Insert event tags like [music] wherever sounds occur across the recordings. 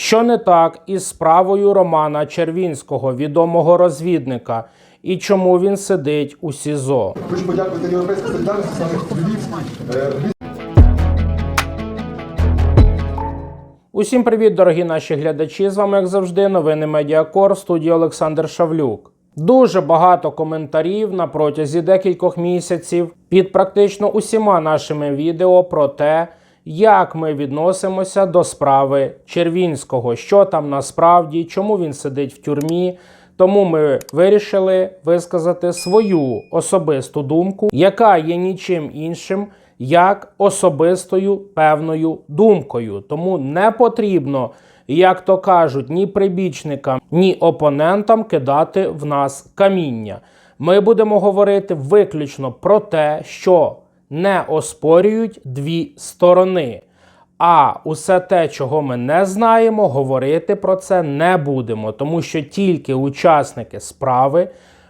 Що не так із справою Романа Червінського, відомого розвідника, і чому він сидить у СІЗО? Хочу подякувати Європейській солідарності саме Львів- Усім привіт, дорогі наші глядачі! З вами, як завжди, новини Медіакор в студії Олександр Шавлюк. Дуже багато коментарів на протязі декількох місяців під практично усіма нашими відео про те, як ми відносимося до справи Червінського, що там насправді, чому він сидить в тюрмі. Тому ми вирішили висказати свою особисту думку, яка є нічим іншим як особистою певною думкою. Тому не потрібно, як то кажуть, ні прибічникам, ні опонентам кидати в нас каміння. Ми будемо говорити виключно про те, що не оспорюють дві сторони. А усе те, чого ми не знаємо, говорити про це не будемо, тому що тільки учасники справи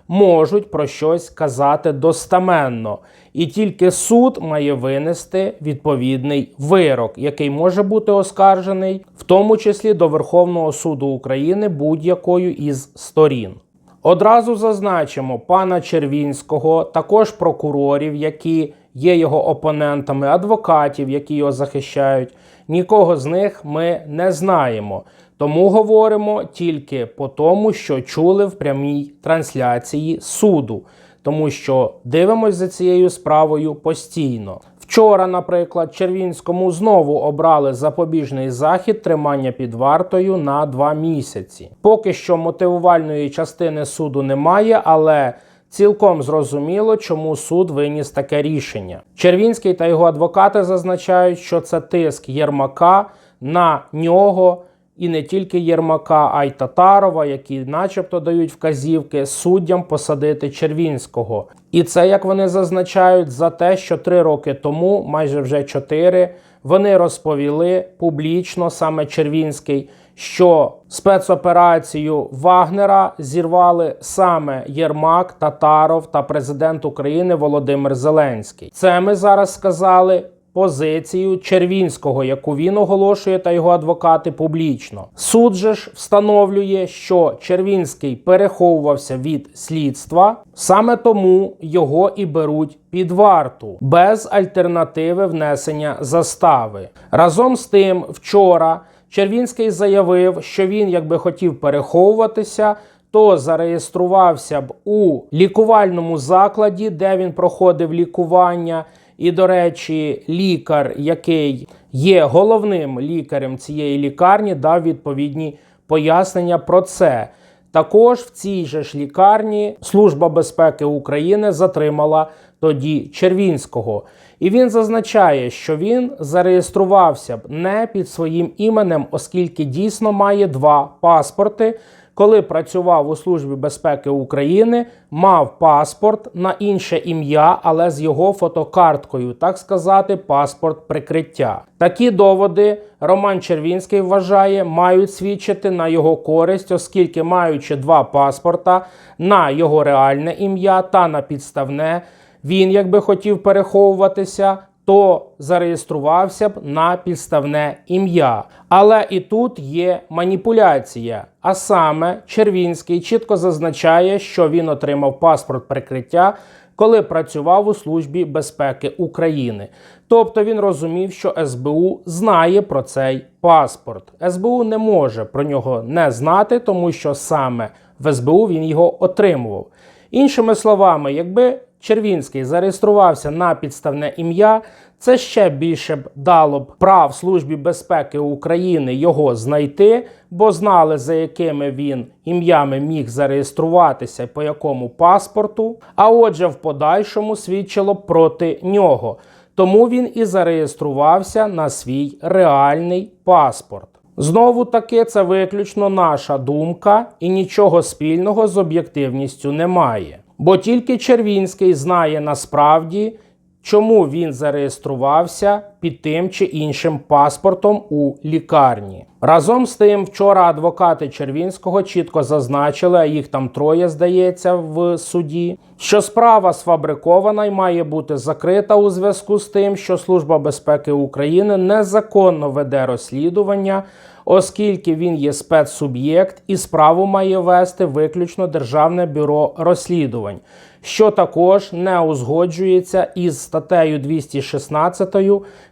можуть про щось казати достаменно, і тільки суд має винести відповідний вирок, який може бути оскаржений, в тому числі до Верховного суду України будь-якою із сторін. Одразу зазначимо пана Червінського, також прокурорів, які є його опонентами, адвокатів, які його захищають. Нікого з них ми не знаємо. Тому говоримо тільки по тому, що чули в прямій трансляції суду, тому що дивимось за цією справою постійно. Вчора, наприклад, Червінському знову обрали запобіжний захід тримання під вартою на два місяці. Поки що мотивувальної частини суду немає, але цілком зрозуміло, чому суд виніс таке рішення. Червінський та його адвокати зазначають, що це тиск Єрмака на нього. І не тільки Єрмака, а й Татарова, які, начебто, дають вказівки суддям посадити Червінського. І це, як вони зазначають, за те, що три роки тому, майже вже чотири, вони розповіли публічно саме Червінський, що спецоперацію Вагнера зірвали саме Єрмак, Татаров та президент України Володимир Зеленський. Це ми зараз сказали позицію Червінського, яку він оголошує та його адвокати публічно. Суд же ж встановлює, що Червінський переховувався від слідства, саме тому його і беруть під варту без альтернативи внесення застави. Разом з тим, вчора Червінський заявив, що він, якби хотів переховуватися. То зареєструвався б у лікувальному закладі, де він проходив лікування, і, до речі, лікар, який є головним лікарем цієї лікарні, дав відповідні пояснення про це. Також в цій же ж лікарні Служба безпеки України затримала тоді Червінського. І він зазначає, що він зареєструвався б не під своїм іменем, оскільки дійсно має два паспорти коли працював у Службі безпеки України, мав паспорт на інше ім'я, але з його фотокарткою, так сказати, паспорт прикриття. Такі доводи Роман Червінський вважає, мають свідчити на його користь, оскільки, маючи два паспорта на його реальне ім'я та на підставне, він якби хотів переховуватися то зареєструвався б на підставне ім'я. Але і тут є маніпуляція. А саме Червінський чітко зазначає, що він отримав паспорт прикриття, коли працював у Службі безпеки України. Тобто він розумів, що СБУ знає про цей паспорт. СБУ не може про нього не знати, тому що саме в СБУ він його отримував. Іншими словами, якби Червінський зареєструвався на підставне ім'я, це ще більше б дало б прав Службі безпеки України його знайти, бо знали, за якими він ім'ями міг зареєструватися по якому паспорту. А отже, в подальшому свідчило проти нього. Тому він і зареєструвався на свій реальний паспорт. Знову таки, це виключно наша думка, і нічого спільного з об'єктивністю немає. Бо тільки Червінський знає насправді, чому він зареєструвався під тим чи іншим паспортом у лікарні. Разом з тим, вчора адвокати Червінського чітко зазначили, а їх там троє здається в суді, що справа сфабрикована і має бути закрита у зв'язку з тим, що Служба безпеки України незаконно веде розслідування. оскільки він є спецсуб'єкт і справу має вести виключно Державне бюро розслідувань, що також не узгоджується із статтею 216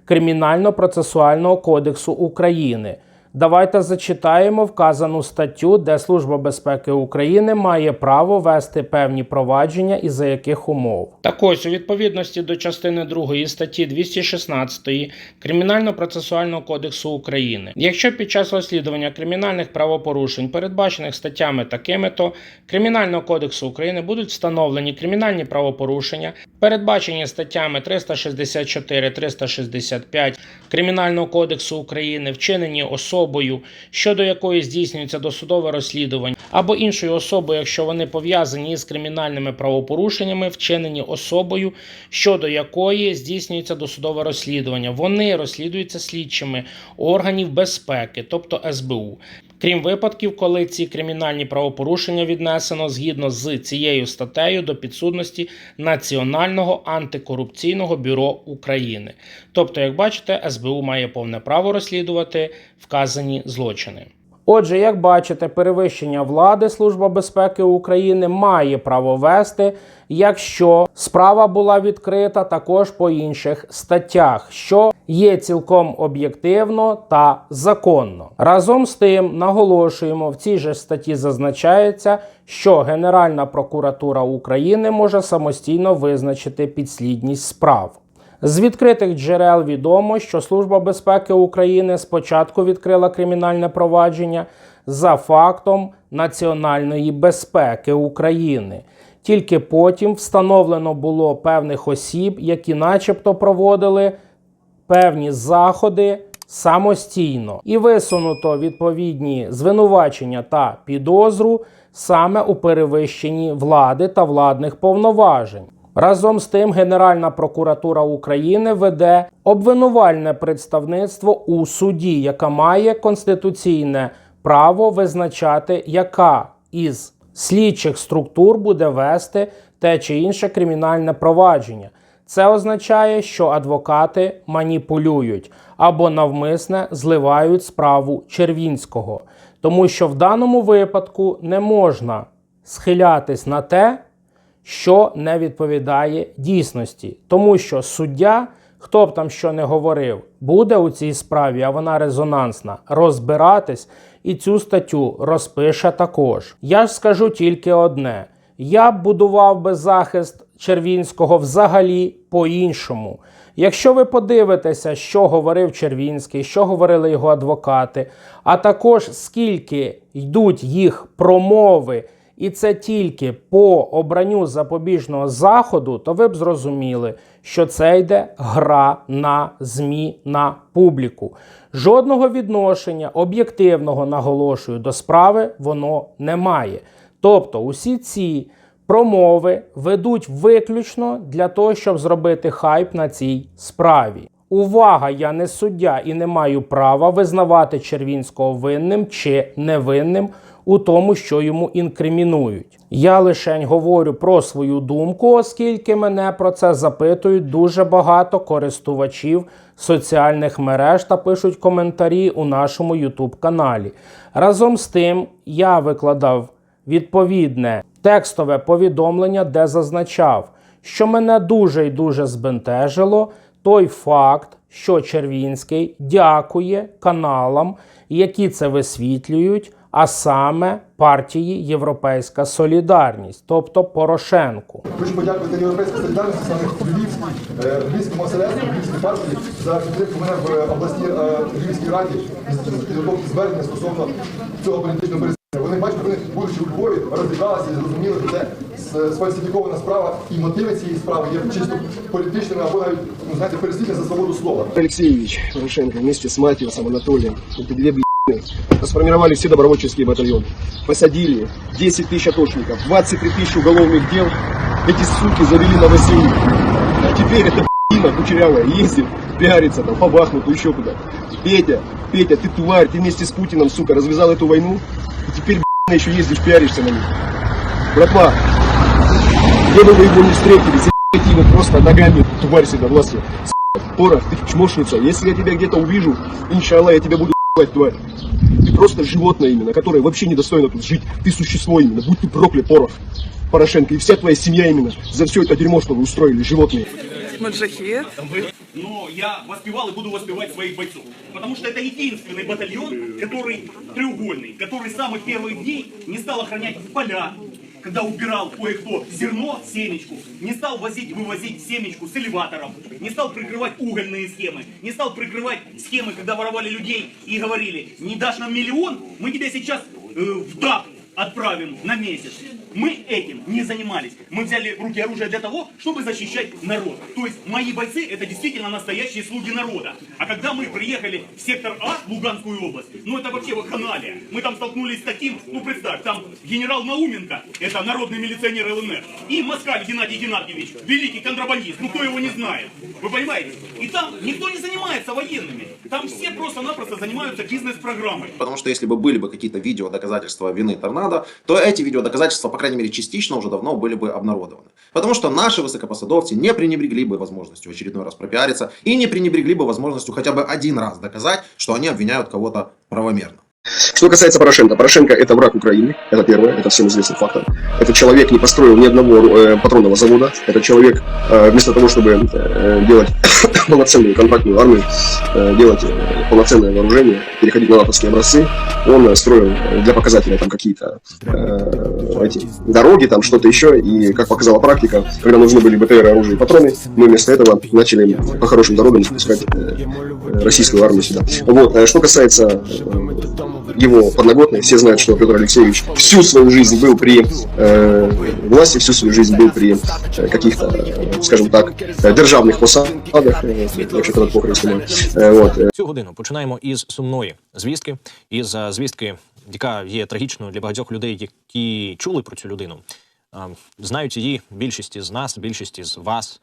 Кримінально-процесуального кодексу України. Давайте зачитаємо вказану статтю, де Служба безпеки України має право вести певні провадження і за яких умов. Так ось у відповідності до частини 2 статті 216 Кримінально-процесуального кодексу України, якщо під час розслідування кримінальних правопорушень, передбачених статтями такими-то Кримінального кодексу України, будуть встановлені кримінальні правопорушення, передбачені статтями 364, 365 Кримінального кодексу України, вчинені особою, щодо якої здійснюється досудове розслідування, або іншою особою, якщо вони пов'язані із кримінальними правопорушеннями, вчинені особою, щодо якої здійснюється досудове розслідування. Вони розслідуються слідчими органів безпеки, тобто СБУ. Крім випадків, коли ці кримінальні правопорушення віднесено згідно з цією статтею до підсудності Національного антикорупційного бюро України. Тобто, як бачите, СБУ має повне право розслідувати вказані злочини. Отже, як бачите, перевищення влади Служба безпеки України має право вести, якщо справа була відкрита також по інших статтях, що є цілком об'єктивно та законно. Разом з тим наголошуємо, в цій же статті зазначається, що Генеральна прокуратура України може самостійно визначити підслідність справ. З відкритих джерел відомо, що Служба безпеки України спочатку відкрила кримінальне провадження за фактом національної безпеки України. Тільки потім встановлено було певних осіб, які, начебто, проводили певні заходи самостійно, і висунуто відповідні звинувачення та підозру саме у перевищенні влади та владних повноважень. Разом з тим, Генеральна прокуратура України веде обвинувальне представництво у суді, яка має конституційне право визначати, яка із слідчих структур буде вести те чи інше кримінальне провадження. Це означає, що адвокати маніпулюють або навмисне зливають справу Червінського, тому що в даному випадку не можна схилятись на те, що не відповідає дійсності, тому що суддя, хто б там що не говорив, буде у цій справі, а вона резонансна, розбиратись і цю статтю розпише також. Я ж скажу тільки одне: я б будував би захист Червінського взагалі по-іншому. Якщо ви подивитеся, що говорив Червінський, що говорили його адвокати, а також скільки йдуть їх промови, і це тільки по обранню запобіжного заходу, то ви б зрозуміли, що це йде гра на ЗМІ на публіку. Жодного відношення об'єктивного наголошую до справи воно не має. Тобто, усі ці промови ведуть виключно для того, щоб зробити хайп на цій справі. Увага! Я не суддя і не маю права визнавати Червінського винним чи невинним у тому, що йому інкримінують. Я лише говорю про свою думку, оскільки мене про це запитують дуже багато користувачів соціальних мереж та пишуть коментарі у нашому YouTube каналі. Разом з тим, я викладав відповідне текстове повідомлення, де зазначав, що мене дуже і дуже збентежило той факт, що Червінський дякує каналам, які це висвітлюють, а саме партії Європейська Солідарність, тобто Порошенку. Хочу подякувати Європейській солідарності, саме Львівській, е, Львівському оселянству, Львівській партії за підтримку мене в обласній е, Львівській раді підготовки звернення стосовно цього політичного переслідування. Вони бачать, вони будучи у Львові, розібралися і зрозуміли, що це сфальсифікована справа, і мотиви цієї справи є чисто політичними або навіть ну, знаєте, переслідування за свободу слова. Алексеевич Порошенко вместе с Матиусом Анатолием, эти две блядины, расформировали все добровольческие батальоны. Посадили 10 тысяч атошников, 23 тысячи уголовных дел. Эти суки завели новоселье. А теперь эта блядина кучерявая ездит, пиарится там по Бахмуту, еще куда. Петя, Петя, ты тварь, ты вместе с Путиным, сука, развязал эту войну. И теперь, блядина, еще ездишь, пиаришься на них. Братва, где бы вы его не встретили, за***ите его просто ногами, тварь сюда властью. Порох, ты чмошница. Если я тебя где-то увижу, иншаллах, я тебя буду тварь. Ты просто животное именно, которое вообще недостойно тут жить. Ты существо именно, будь ты проклят, Порох. Порошенко и вся твоя семья именно за все это дерьмо, что вы устроили, животные. Маджахет. Но я воспевал и буду воспевать своих бойцов. Потому что это единственный батальон, который треугольный, который с самых первых дней не стал охранять поля, когда убирал кое-кто зерно, семечку, не стал возить, вывозить семечку с элеваторов, не стал прикрывать угольные схемы, не стал прикрывать схемы, когда воровали людей и говорили, не дашь нам миллион, мы тебя сейчас э, в ДАП отправим на месяц. Мы этим не занимались. Мы взяли в руки оружие для того, чтобы защищать народ. То есть мои бойцы это действительно настоящие слуги народа. А когда мы приехали в сектор А, Луганскую область, ну это вообще вакханалия. Мы там столкнулись с таким, ну представь, там генерал Науменко, это народный милиционер ЛНР, и Москаль Геннадий Геннадьевич, великий контрабандист, ну кто его не знает. Вы понимаете? И там никто не занимается военными. Там все просто-напросто занимаются бизнес-программой. Потому что если бы были бы какие-то видео доказательства вины торнадо, то эти видео доказательства, по крайней мере, частично уже давно были бы обнародованы. Потому что наши высокопосадовцы не пренебрегли бы возможностью в очередной раз пропиариться и не пренебрегли бы возможностью хотя бы один раз доказать, что они обвиняют кого-то правомерно. Что касается Порошенко. Порошенко это враг Украины, это первое, это всем известный фактор. Этот человек не построил ни одного э, патронного завода. Этот человек э, вместо того, чтобы э, делать [coughs] полноценную контрактную армию, э, делать э, полноценное вооружение, переходить на натовские образцы, он э, строил для показателя там какие-то э, эти дороги, там что-то еще. И как показала практика, когда нужны были БТР, оружие и патроны, мы вместо этого начали по хорошим дорогам спускать э, э, российскую армию сюда. Вот. э, Что касается э, его подноготной, все знают, что Петр Алексеевич всю свою жизнь был при э, власти, всю свою жизнь был при э, каких-то, э, скажем так, э, державных посадах, э, якщо так по-українському. Е, Вот. е, Цю годину починаємо із сумної звістки, із е, звістки, яка є трагічною для багатьох людей, які чули про цю людину. Е, Знають її більшість із нас, більшість із вас,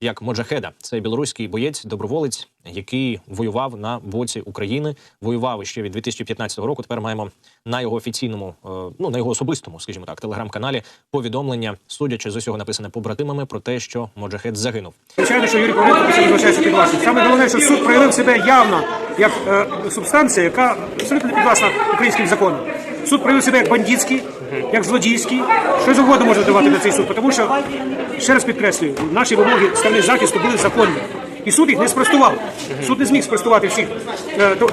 як Моджахеда. Це білоруський боєць, доброволець, який воював на боці України, воював ще від 2015 року. Тепер маємо на його офіційному, е, ну на його особистому, скажімо так, телеграм-каналі повідомлення, судячи з усього написане побратимами про те, що Моджахед загинув. Звичайно, що Юрій Павленко залишається під власним. Саме головне, що суд проявив себе явно як е, субстанція, яка абсолютно не підвласна українським законам. Суд проявив себе як бандитський, як злодійський. Що завгодно можна давати на цей суд, тому що, ще раз підкреслюю, наші вимоги сторони захисту були законні. І суд їх не спростував. Суд не зміг спростувати всіх,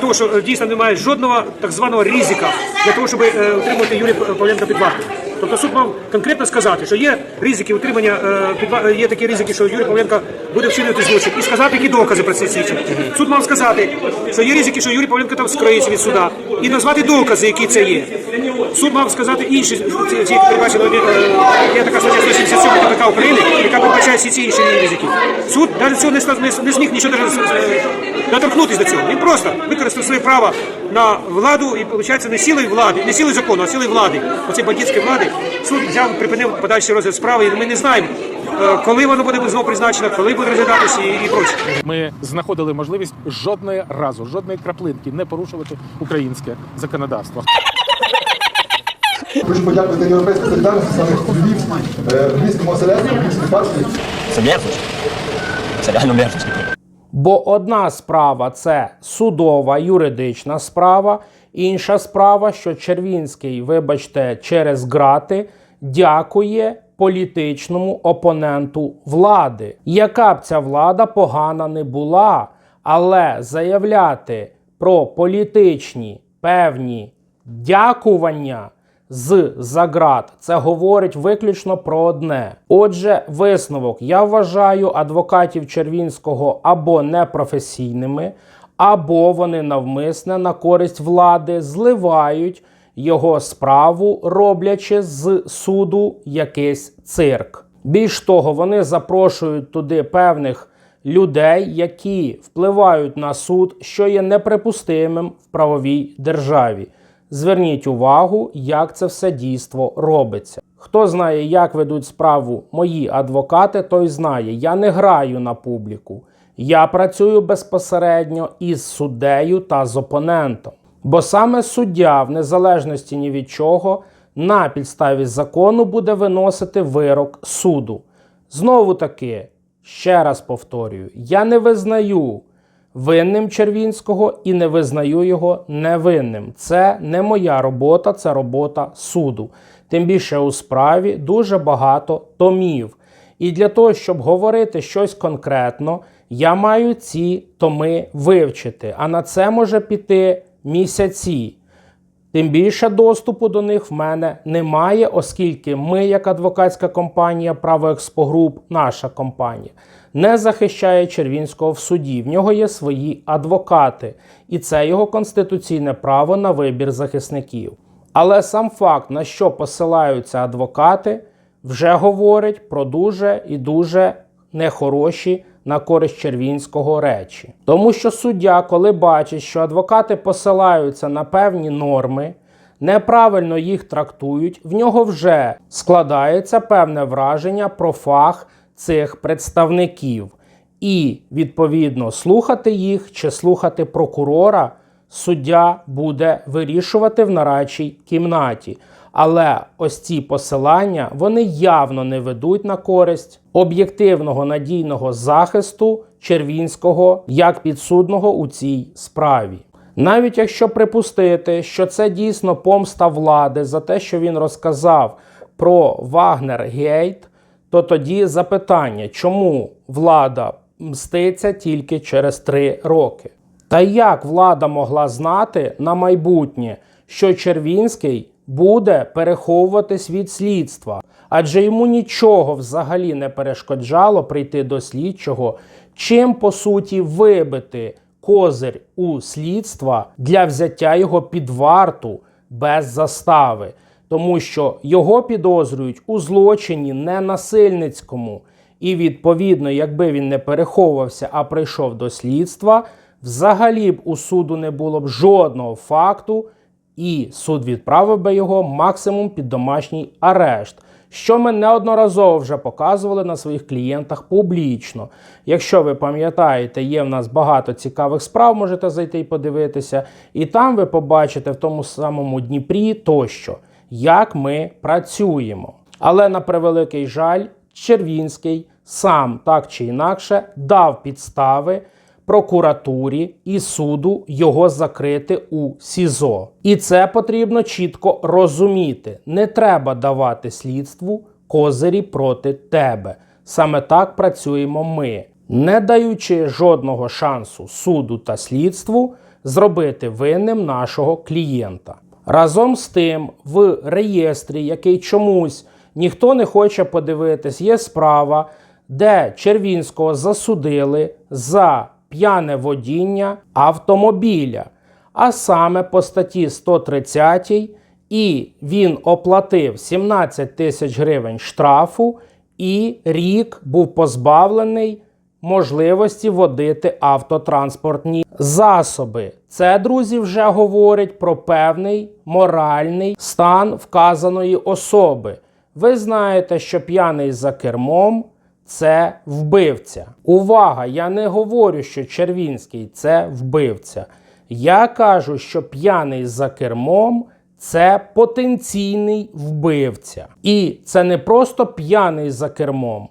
тому що е, дійсно немає жодного так званого ризика для того, щоб е, утримувати Юрія Павленка під вартою. Тобто суд мав конкретно сказати, що є ризики утримання, е, е, є такі ризики, що Юрій Павленко буде вчинювати злочин, і сказати, які докази про це свідчать. Суд мав сказати, що є ризики, що Юрій Павленко там скриється від суда, і назвати докази, які це є. Суд мав сказати інші, ці, ці передбачено, е, є така стаття 177 КПК України, всі ці інші ризики. Суд навіть цього не, не, зміг нічого е, доторкнутися до цього. Він просто використав своє право на владу і, виходить, не силою влади, не силою закону, а силою влади. Оці бандитської влади. Суд взяв, припинив подальший розгляд справи, і ми не знаємо, е, коли воно буде знову призначено, коли буде розглядатися і, і проче. Ми знаходили можливість жодної разу, жодної краплинки не порушувати українське законодавство. Хочу подякувати Європейській солідарності саме Львів, е, Львівському оселянству, Львівській партії. Це мерзость. Це реально мерзость. Бо одна справа це судова юридична справа, інша справа, що Червінський, вибачте, через грати дякує політичному опоненту влади. Яка б ця влада погана не була, але заявляти про політичні певні дякування з заград. Це говорить виключно про одне. Отже, висновок я вважаю адвокатів Червінського або непрофесійними, або вони навмисне на користь влади зливають його справу, роблячи з суду якийсь цирк. Більш того, вони запрошують туди певних людей, які впливають на суд, що є неприпустимим в правовій державі. Зверніть увагу, як це все дійство робиться. Хто знає, як ведуть справу мої адвокати, той знає, я не граю на публіку. Я працюю безпосередньо із суддею та з опонентом. Бо саме суддя, в незалежності ні від чого, на підставі закону буде виносити вирок суду. Знову таки, ще раз повторюю, я не визнаю винним Червінського і не визнаю його невинним. Це не моя робота, це робота суду. Тим більше у справі дуже багато томів. І для того, щоб говорити щось конкретно, я маю ці томи вивчити. А на це може піти місяці. Тим більше доступу до них в мене немає, оскільки ми, як адвокатська компанія Право Експогруп, наша компанія, не захищає Червінського в суді. В нього є свої адвокати, і це його конституційне право на вибір захисників. Але сам факт, на що посилаються адвокати, вже говорить про дуже і дуже нехороші на користь Червінського речі. Тому що суддя, коли бачить, що адвокати посилаються на певні норми, неправильно їх трактують, в нього вже складається певне враження про фах цих представників. І, відповідно, слухати їх чи слухати прокурора суддя буде вирішувати в нарадчій кімнаті. Але ось ці посилання вони явно не ведуть на користь об'єктивного надійного захисту Червінського як підсудного у цій справі. Навіть якщо припустити, що це дійсно помста влади за те, що він розказав про Вагнер Гейт, то тоді запитання, чому влада мститься тільки через три роки? Та як влада могла знати на майбутнє, що Червінський буде переховуватись від слідства? Адже йому нічого взагалі не перешкоджало прийти до слідчого, чим по суті вибити козир у слідства для взяття його під варту без застави, тому що його підозрюють у злочині ненасильницькому. І відповідно, якби він не переховувався, а прийшов до слідства, взагалі б у суду не було б жодного факту, і суд відправив би його максимум під домашній арешт. Що ми неодноразово вже показували на своїх клієнтах публічно. Якщо ви пам'ятаєте, є в нас багато цікавих справ, можете зайти і подивитися. І там ви побачите в тому самому Дніпрі тощо, як ми працюємо. Але на превеликий жаль, Червінський сам так чи інакше дав підстави прокуратурі і суду його закрити у СІЗО. І це потрібно чітко розуміти. Не треба давати слідству козирі проти тебе. Саме так працюємо ми, не даючи жодного шансу суду та слідству зробити винним нашого клієнта. Разом з тим, в реєстрі, який чомусь ніхто не хоче подивитись, є справа, де Червінського засудили за п'яне водіння автомобіля, а саме по статті 130, і він оплатив 17 тисяч гривень штрафу, і рік був позбавлений можливості водити автотранспортні засоби. Це, друзі, вже говорить про певний моральний стан вказаної особи. Ви знаєте, що п'яний за кермом це вбивця. Увага! Я не говорю, що Червінський це вбивця. Я кажу, що п'яний за кермом це потенційний вбивця. І це не просто п'яний за кермом,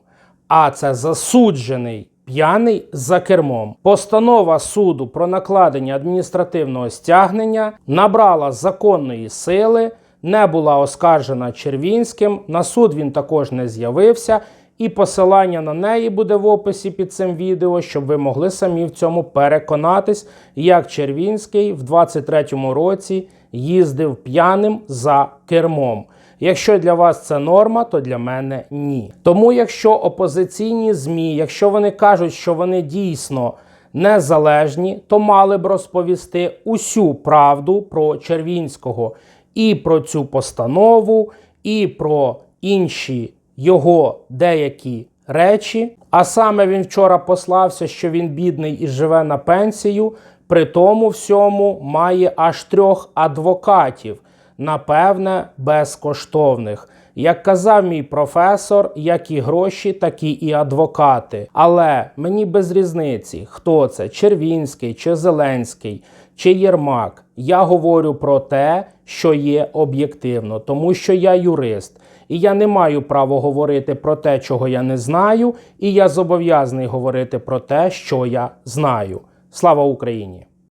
а це засуджений п'яний за кермом. Постанова суду про накладення адміністративного стягнення набрала законної сили, не була оскаржена Червінським. На суд він також не з'явився. І посилання на неї буде в описі під цим відео, щоб ви могли самі в цьому переконатись, як Червінський в 23-му році їздив п'яним за кермом. Якщо для вас це норма, то для мене ні. Тому, якщо опозиційні ЗМІ, якщо вони кажуть, що вони дійсно незалежні, то мали б розповісти усю правду про Червінського і про цю постанову, і про інші його деякі речі. А саме він вчора послався, що він бідний і живе на пенсію. При тому всьому має аж трьох адвокатів, напевне, безкоштовних. Як казав мій професор, як і гроші, такі і адвокати. Але мені без різниці, хто це Червінський чи Зеленський чи Єрмак. Я говорю про те, що є об'єктивно, тому що я юрист. І я не маю права говорити про те, чого я не знаю, і я зобов'язаний говорити про те, що я знаю. Слава Україні!